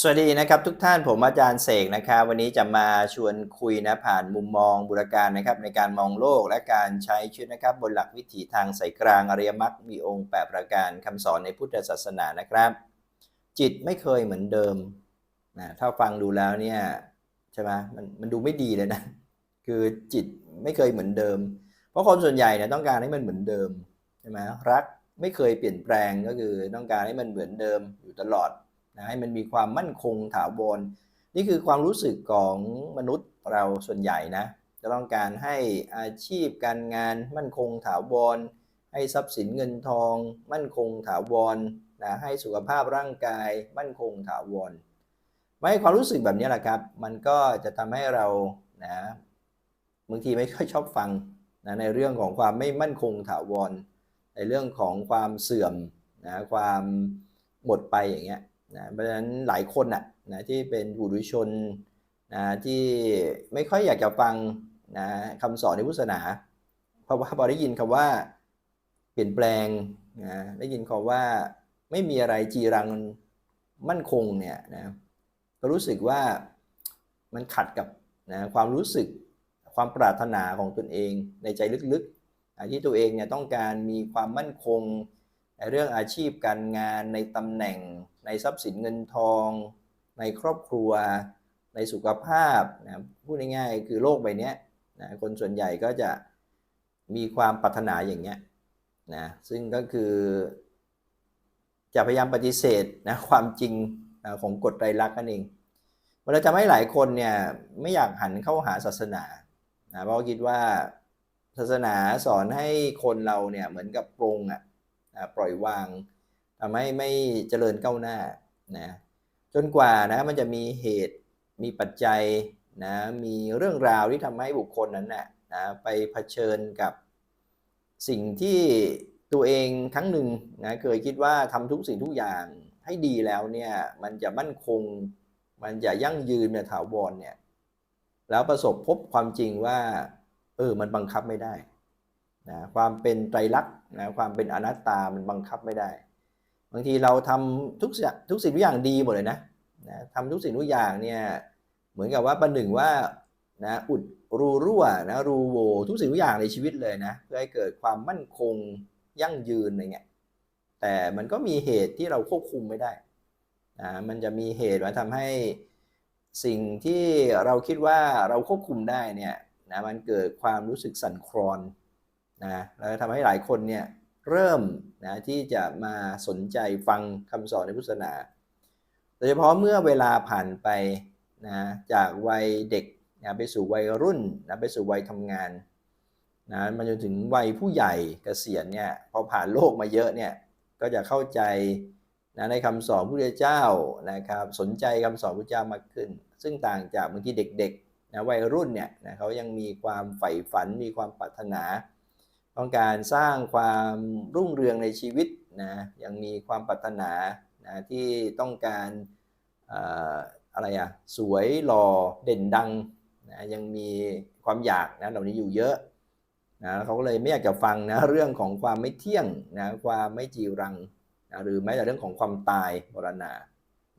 สวัสดีนะครับทุกท่านผมอาจารย์เสกนะครับวันนี้จะมาชวนคุยนะผ่านมุมมองบุรการนะครับในการมองโลกและการใช้ชีวิตนะครับบนหลักวิถีทางสายกลางอริยมรรคมีองค์แปดประการคำสอนในพุทธศาสนานะครับ จิตไม่เคยเหมือนเดิมนะถ้าฟังดูแล้วเนี่ยใช่ไหมมันมันดูไม่ดีเลยนะคือจิตไม่เคยเหมือนเดิม เพราะคนส่วนใหญ่เนี่ยต้องการให้มันเหมือนเดิมใช่ไหมรักไม่เคยเปลี่ยนแปลงก็คือต้องการให้มันเหมือนเดิมอยู่ตลอด นะให้มันมีความมั่นคงถาวรนี่คือความรู้สึกของมนุษย์เราส่วนใหญ่นะจะต้องการให้อาชีพการงานมั่นคงถาวร ให้ทรัพย์สินเงินทอง มั่นคงถาวรนะให้สุขภาพร่างกาย มั่นคงถาวรไม่ความรู้สึกแบบนี้แหละครับ มันก็จะทำให้เรานะบางทีไม่ค่อยชอบฟังนะในเรื่องของความไม่มั่นคงถาวรในเรื่องของความเสื่อมนะความหมดไปอย่างเงี้ย นะเพราะฉะนั้นหลายคนน่ะนะที่เป็นบุรุชนนะที่ไม่ค่อยอยากจะฟังนะคำสอนในพุทธศาสนา เพราะว่าพอได้ยินคำว่าเปลี่ยนแปลงนะได้ยินคำว่าไม่มีอะไรจีรังมั่นคงเนี่ยนะก็รู้สึกว่ามันขัดกับนะความรู้สึกความปรารถนาของตนเองในใจลึกๆที่ตัวเองเนี่ยต้องการมีความมั่นคง ในเรื่องอาชีพการงานในตำแหน่ง ในทรัพย์สินเงินทอง ในครอบครัว ในสุขภาพนะพูดง่ายๆคือโลกใบนี้นะคนส่วนใหญ่ก็จะมีความปรารถนาอย่างเงี้ยนะซึ่งก็คือ จะพยายามปฏิเสธนะความจริงนะของกฎไตรลักษณ์นั่นเองมันจะทำให้หลายคนเนี่ยไม่อยากหันเข้าหาศาสนานะเพราะคิดว่าศาสนาสอนให้คนเราเนี่ยเหมือนกับปรงอะ ปล่อยวางทำให้ไม่เจริญก้าวหน้านะจนกว่านะมันจะมีเหตุมีปัจจัยนะมีเรื่องราวที่ทำให้บุคคลนั้นนะนะไปเผชิญกับสิ่งที่ตัวเองครั้งหนึ่งนะเคยคิดว่าทำทุกสิ่งทุกอย่างให้ดีแล้วเนี่ยมันจะมั่นคง มันจะยั่งยืนเนี่ยถาวรเนี่ยแล้วประสบพบความจริงว่าเออมันบังคับไม่ได้ นะความเป็นไตรลักษณ์นะความเป็นอนัตตามันบังคับไม่ได้ บางทีเราทำทุกสิ่งทุกสิ่งทุกอย่างดีหมดเลยนะนะทำทุกสิ่งทุกอย่างเนี่ยเหมือนกับว่าประหนึ่งว่านะอุดรูรั่วนะรูโวทุกสิ่งทุกอย่างในชีวิตเลยนะเพื่อให้เกิดความมั่นคงยั่งยืนอะไรเงี้ยแต่มันก็มีเหตุที่เราควบคุมไม่ได้นะมันจะมีเหตุมาทำให้สิ่งที่เราคิดว่าเราควบคุมได้เนี่ยนะมันเกิดความรู้สึกสั่นคลอน นะแล้วทำให้หลายคนเนี่ยเริ่มนะที่จะมาสนใจฟังคำสอนในพุทธศาสนา โดยเฉพาะเมื่อเวลาผ่านไปนะจากวัยเด็กนะไปสู่วัยรุ่นนะไปสู่วัยทำงานนะมาจนถึงวัยผู้ใหญ่เกษียณเนี่ยพอผ่านโลกมาเยอะเนี่ยก็จะเข้าใจนะในคำสอนพระพุทธเจ้านะครับสนใจคำสอนพระเจ้ามากขึ้น ซึ่งต่างจากบางทีเด็กๆนะวัยรุ่นเนี่ยนะเขายังมีความใฝ่ฝันมีความปรารถนา ต้องการสร้างความรุ่งเรืองในชีวิตนะยังมีความปรารถนานะที่ต้องการอะไรอะสวยหล่อเด่นดังนะยังมีความอยากนะเหล่านี้อยู่เยอะนะเขาก็เลยไม่อยากจะฟังนะเรื่องของความไม่เที่ยงนะความไม่จีรังนะหรือแม้แต่เรื่องของความตายมรณะ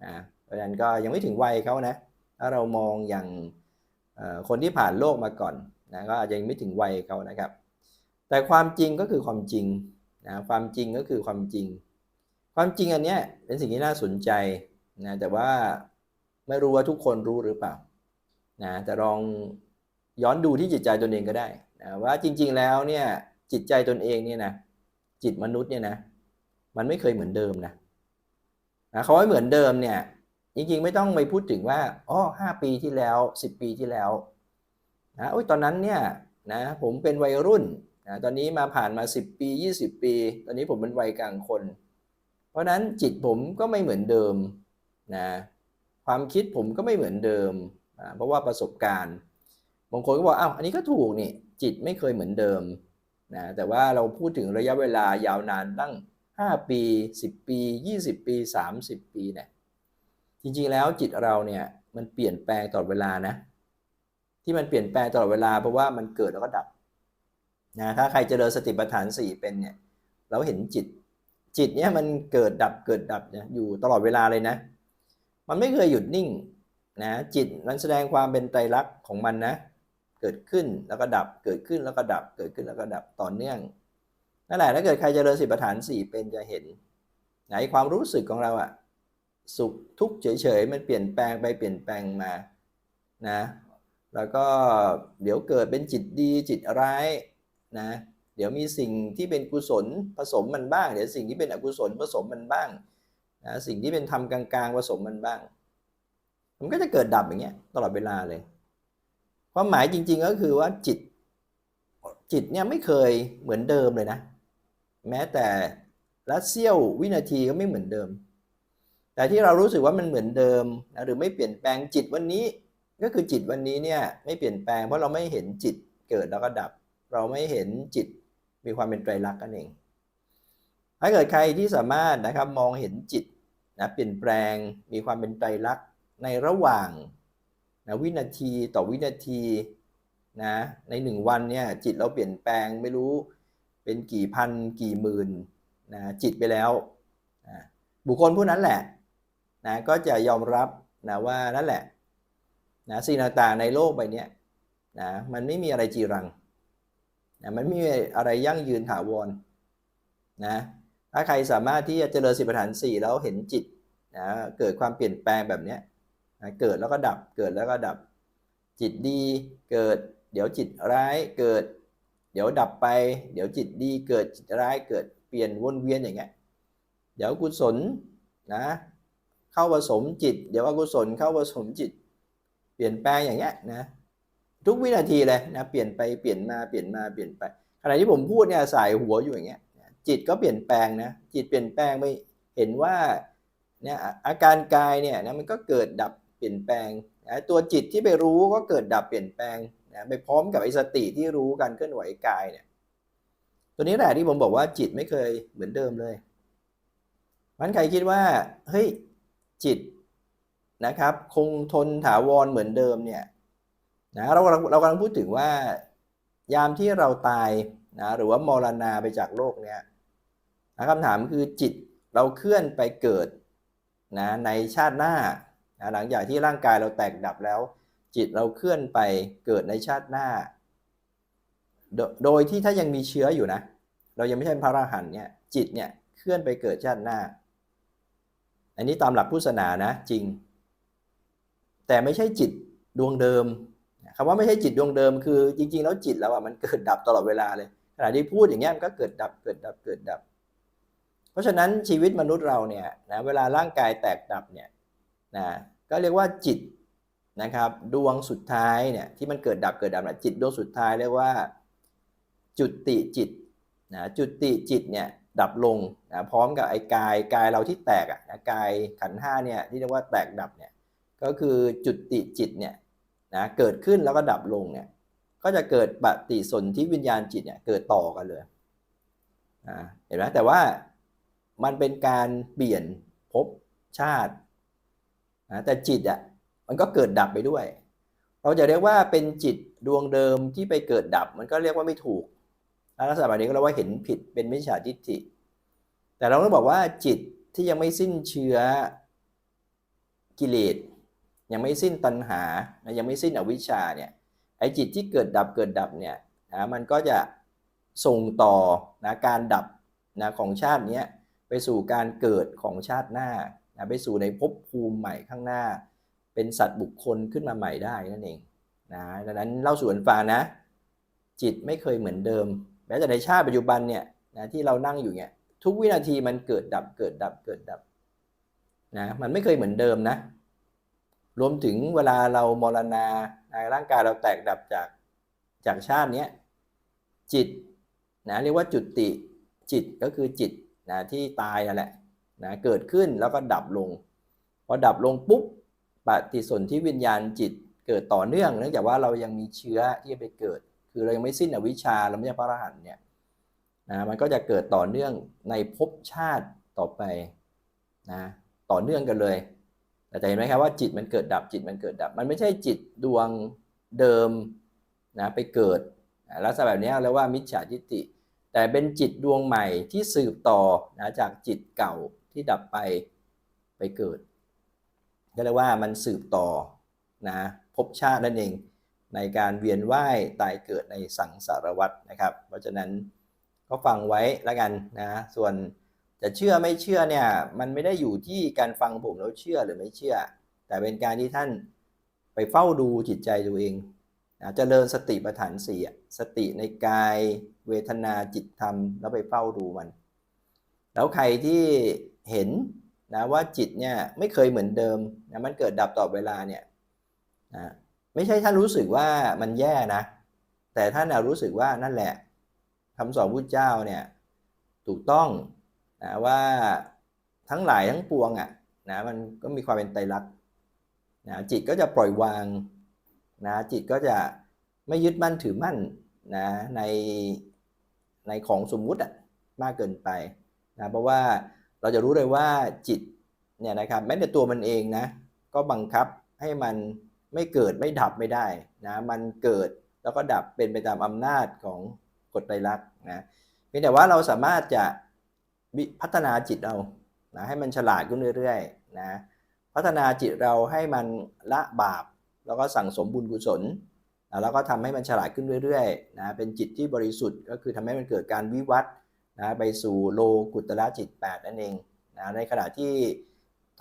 นะเพราะฉะนั้นก็ยังไม่ถึงวัยเขานะถ้าเรามองอย่างคนที่ผ่านโลกมาก่อนนะก็อาจจะยังไม่ถึงวัยเขานะครับ แต่ความจริงก็คือความจริงนะความจริงก็คือความจริง ความจริงอันเนี้ยเป็นสิ่งที่น่าสนใจนะแต่ว่าไม่รู้ว่าทุกคนรู้หรือเปล่านะแต่ลองย้อนดูที่จิตใจตนเองก็ได้นะว่าจริง ๆแล้วเนี่ยจิตใจตนเองเนี่ยนะจิตมนุษย์เนี่ยนะมันไม่เคยเหมือนเดิมนะนะเขาให้เหมือนเดิมเนี่ยจริงๆไม่ต้องไปพูดถึงว่าอ๋อห้าปีที่แล้วสิบปีที่แล้วนะโอ้ยตอนนั้นเนี่ยนะผมเป็นวัยรุ่น นะตอนนี้มาผ่านมา 10 ปี 20 ปี ตอนนี้ผมเป็นวัยกลางคน เพราะนั้นจิตผมก็ไม่เหมือนเดิมนะความคิดผมก็ไม่เหมือนเดิมนะเพราะว่าประสบการณ์บางคนก็บอกอ้าวอันนี้ก็ถูกนี่จิตไม่เคยเหมือนเดิมนะแต่ว่าเราพูดถึงระยะเวลายาวนานตั้ง 5 ปี 10 ปี 20 ปี 30 ปีเนี่ยจริงๆแล้วจิตเราเนี่ยมันเปลี่ยนแปลงตลอดเวลานะที่มันเปลี่ยนแปลงตลอดเวลาเพราะว่ามันเกิดแล้วก็ดับ นะถ้าใครเจริญสติปัฏฐานสี่เป็นเนี่ยเราเห็นจิต จิตเนี่ยมันเกิดดับเกิดดับเนี่ยอยู่ตลอดเวลาเลยนะ มันไม่เคยหยุดนิ่งนะจิตมันแสดงความเป็นไตรลักษณ์ของมันนะ เกิดขึ้นแล้วก็ดับเกิดขึ้นแล้วก็ดับเกิดขึ้นแล้วก็ดับต่อเนื่องนั่นแหละถ้าเกิดใครเจริญสิบประฐานสี่เป็นจะเห็นไหนความรู้สึกของเราอะสุขทุกข์เฉยๆมันเปลี่ยนแปลงไปเปลี่ยนแปลงมานะแล้วก็เดี๋ยวเกิดเป็นจิตดีจิตร้าย นะเดี๋ยวมีสิ่งที่เป็นกุศลผสมมันบ้าง เดี๋ยวสิ่งที่เป็นอกุศลผสมมันบ้างนะสิ่งที่เป็นธรรมกลางๆผสมมันบ้าง มันก็จะเกิดดับอย่างเงี้ยตลอดเวลาเลย ความหมายจริง ๆ ก็คือว่าจิต จิตเนี่ยไม่เคยเหมือนเดิมเลยนะ แม้แต่ละเสี้ยววินาทีก็ไม่เหมือนเดิม แต่ที่เรารู้สึกว่ามันเหมือนเดิมนะหรือไม่เปลี่ยนแปลงจิตวันนี้ ก็คือจิตวันนี้เนี่ยไม่เปลี่ยนแปลงเพราะเราไม่เห็นจิตเกิดแล้วก็ดับ เราไม่เห็นจิตมีความเป็นไตรลักษณ์กันเอง ถ้าเกิดใครที่สามารถนะครับมองเห็นจิตนะเปลี่ยนแปลงมีความเป็นไตรลักษณ์ในระหว่างนะวินาทีต่อวินาทีนะในหนึ่งวันเนี่ยจิตเราเปลี่ยนแปลงไม่รู้เป็นกี่พันกี่หมื่นนะจิตไปแล้วนะบุคคลผู้นั้นแหละนะก็จะยอมรับนะว่านั่นแหละนะสิ่งต่างๆในโลกใบนี้นะมันไม่มีอะไรจีรัง นะมันไม่มีอะไรยั่งยืนถาวรนะถ้าใครสามารถที่จะเจริญสิบฐานสี่แล้วเห็นจิตนะเกิดความเปลี่ยนแปลงแบบนี้นะเกิดแล้วก็ดับเกิดแล้วก็ดับ จิตดีเกิด เดี๋ยวจิตร้ายเกิด เดี๋ยวดับไป เดี๋ยวจิตดีเกิดจิตร้ายเกิดเปลี่ยนวนเวียนอย่างเงี้ยเดี๋ยวกุศลนะเข้าผสมจิต เดี๋ยวอกุศลเข้าผสมจิต เปลี่ยนแปลงอย่างเงี้ยนะ ทุกวินาทีเลยนะเปลี่ยนไปเปลี่ยนมาเปลี่ยนมาเปลี่ยนไปขณะที่ผมพูดเนี่ยสายหัวอยู่อย่างเงี้ยจิตก็เปลี่ยนแปลงนะจิตเปลี่ยนแปลงไปเห็นว่าเนี่ยอาการกายเนี่ยนะมันก็เกิดดับเปลี่ยนแปลงนะตัวจิตที่ไปรู้ก็เกิดดับเปลี่ยนแปลงนะไปพร้อมกับไอ้สติที่รู้การเคลื่อนไหวกายเนี่ยตัวนี้แหละที่ผมบอกว่าจิตไม่เคยเหมือนเดิมเลยมันใครคิดว่าเฮ้ยจิตนะครับ คงทนถาวรเหมือนเดิมเนี่ย นะเราเรากำลังพูดถึงว่า ยามที่เราตายนะหรือว่ามรณาไปจากโลกเนี่ยนะคำถามคือจิตเราเคลื่อนไปเกิดนะในชาติหน้านะหลังจากที่ร่างกายเราแตกดับแล้ว จิตเราเคลื่อนไปเกิดในชาติหน้าโดโดยที่ถ้ายังมีเชื้ออยู่นะ เรายังไม่ใช่พระอรหันต์เนี่ยจิตเนี่ยเคลื่อนไปเกิดชาติหน้า อันนี้ตามหลักพุทธศาสนานะจริง แต่ไม่ใช่จิตดวงเดิม คำว่าไม่ใช่จิตดวงเดิมคือจริง ๆ แล้วจิตเราอะมันเกิดดับตลอดเวลาเลยขณะที่พูดอย่างเงี้ยมันก็เกิดดับเกิดดับเกิดดับ เพราะฉะนั้นชีวิตมนุษย์เราเนี่ยนะเวลาร่างกายแตกดับเนี่ยนะก็เรียกว่าจิตนะครับดวงสุดท้ายเนี่ยที่มันเกิดดับเกิดดับนะจิตดวงสุดท้ายเรียกว่าจุติจิตนะจุติจิตเนี่ยดับลงนะพร้อมกับไอ้กายกายเราที่แตกอะนะกายขันห้าเนี่ยที่เรียกว่าแตกดับเนี่ยก็คือจุติจิตเนี่ย นะเกิดขึ้นแล้วก็ดับลงเนี่ยก็จะเกิดปฏิสนธิวิญญาณจิตเนี่ยเกิดต่อกันเลยนะเห็นไหมแต่ว่ามันเป็นการเปลี่ยนภพชาตินะแต่จิตอะมันก็เกิดดับไปด้วย เราจะเรียกว่าเป็นจิตดวงเดิมที่ไปเกิดดับ มันก็เรียกว่าไม่ถูกลักษณะแบบนี้ก็เรียกว่าเห็นผิดเป็นมิจฉาทิฏฐิ แต่เราต้องบอกว่าจิตที่ยังไม่สิ้นเชื้อกิเลส ยังไม่สิ้นตัณหานะยังไม่สิ้นอวิชชาเนี่ยไอ้จิตที่เกิดดับเกิดดับเนี่ยนะมันก็จะส่งต่อนะการดับนะของชาตินี้ไปสู่การเกิดของชาติหน้านะไปสู่ในภพภูมิใหม่ข้างหน้า เป็นสัตว์บุคคลขึ้นมาใหม่ได้นั่นเองนะดังนั้นเล่าสู่กันฟังนะ จิตไม่เคยเหมือนเดิมแม้แต่ในชาติปัจจุบันเนี่ยนะที่เรานั่งอยู่เนี่ยทุกวินาทีมันเกิดดับเกิดดับเกิดดับนะมันไม่เคยเหมือนเดิมนะ รวมถึงเวลาเรามรณาในร่างกายเราแตกดับจากจากชาตินี้จิตนะเรียกว่าจุติจิตก็คือจิตนะที่ตายนั่นแหละนะเกิดขึ้นแล้วก็ดับลง พอดับลงปุ๊บปฏิสนธิวิญญาณจิตเกิดต่อเนื่อง เนื่องจากว่าเรายังมีเชื้อที่จะไปเกิด คือเรายังไม่สิ้นอวิชชาเราไม่ใช่พระอรหันต์เนี่ยนะมันก็จะเกิดต่อเนื่องในภพชาติต่อไปนะต่อเนื่องกันเลย แต่จะเห็นไหมครับว่าจิตมันเกิดดับจิตมันเกิดดับ มันไม่ใช่จิตดวงเดิมนะไปเกิดลักษณะแบบนี้เรียกว่ามิจฉาทิฏฐิแต่เป็นจิตดวงใหม่ที่สืบต่อนะจากจิตเก่าที่ดับไปไปเกิดก็เรียกว่ามันสืบต่อนะภพชาตินั่นเองในการเวียนว่ายตายเกิดในสังสารวัฏนะครับ เพราะฉะนั้นก็ฟังไว้แล้วกันนะส่วน จะเชื่อไม่เชื่อเนี่ย มันไม่ได้อยู่ที่การฟังผมแล้วเชื่อหรือไม่เชื่อ แต่เป็นการที่ท่านไปเฝ้าดูจิตใจตัวเองนะเจริญสติปัฏฐานสี่สติในกายเวทนาจิตธรรม แล้วไปเฝ้าดูมัน แล้วใครที่เห็นนะว่าจิตเนี่ยไม่เคยเหมือนเดิมนะมันเกิดดับต่อเวลาเนี่ยนะไม่ใช่ท่านรู้สึกว่ามันแย่นะ แต่ท่านรู้สึกว่านั่นแหละคำสอนพุทธเจ้าเนี่ยถูกต้อง นะว่าทั้งหลายทั้งปวงอะนะมันก็มีความเป็นไตรลักษณ์นะจิตก็จะปล่อยวางนะจิตก็จะไม่ยึดมั่นถือมั่นนะในในของสมมุติอะมากเกินไปนะเพราะว่าเราจะรู้เลยว่าจิตเนี่ยนะครับแม้แต่ตัวมันเองนะก็บังคับให้มันไม่เกิดไม่ดับไม่ได้นะมันเกิดแล้วก็ดับเป็นไปตามอำนาจของกฎไตรลักษณ์นะเพียงแต่ว่าเราสามารถจะ พัฒนาจิตเรานะให้มันฉลาดขึ้นเรื่อยๆนะพัฒนาจิตเราให้มันละบาป แล้วก็สั่งสมบุญกุศลนะแล้วก็ทำให้มันฉลาดขึ้นเรื่อยๆนะเป็นจิตที่บริสุทธิ์ก็คือทำให้มันเกิดการวิวัฒน์นะไปสู่โลกุตระจิต 8 นั่นเองนะในขณะที่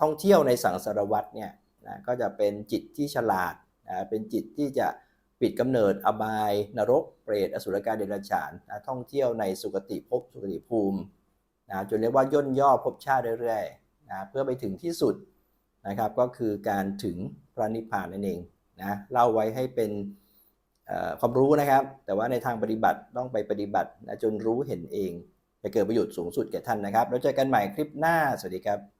ท่องเที่ยวในสังสารวัฏเนี่ยนะก็จะเป็นจิตที่ฉลาดนะเป็นจิตที่จะปิดกำเนิดอบาย นรก เปรต อสุรกายเดรัจฉานนะท่องเที่ยวในสุคติภพสุคติภูมิ นะจนเรียกว่าย่นย่อภพชาติเรื่อยๆนะเพื่อไปถึงที่สุดนะครับก็คือการถึงพระนิพพานนั่นเองนะเล่าไว้ให้เป็นความรู้นะครับ แต่ว่าในทางปฏิบัติต้องไปปฏิบัตินะจนรู้เห็นเอง จะเกิดประโยชน์สูงสุดแก่ท่านนะครับ แล้วเจอกันใหม่คลิปหน้า สวัสดีครับ